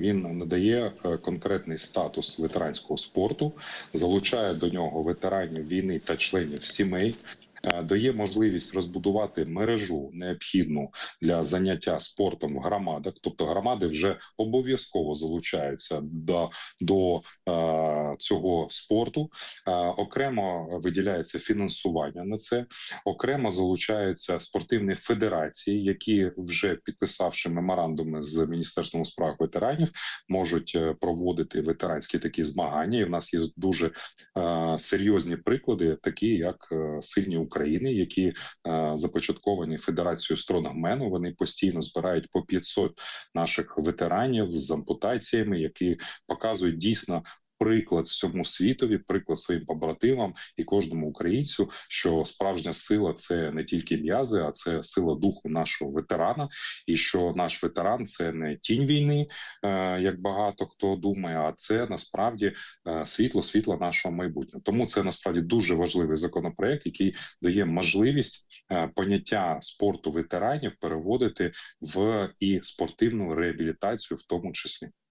Він надає е, конкретний статус ветеранського спорту, залучає до нього ветеранів війни та членів сімей. Е, Дає можливість розбудувати мережу необхідну для заняття спортом в громадах. Тобто громади вже обов'язково залучаються до, до е, цього спорту. Е, окремо виділяється фінансування на це. Окремо залучаються спортивні федерації, які вже підписавши меморандуми з міністерством у справах ветеранів, можуть е, проводити ветеранські такі змагання. І в нас є дуже е, серйозні приклади, такі як е, сильні України, які е, започатковані Федерацією Стронгмену. Вони постійно збирають по 500 наших ветеранів з ампутаціями, які показують дійсно. Приклад всьому світові, приклад своїм побратимам і кожному українцю, що справжня сила це не тільки м'язи, а це сила духу нашого ветерана, і що наш ветеран це не тінь війни, е, як багато хто думає, а це насправді е, світло, світло нашого майбутнього. Тому це насправді дуже важливий законопроект, який дає можливість е, поняття спорту ветеранів переводити в і спортивну реабілітацію, в тому числі.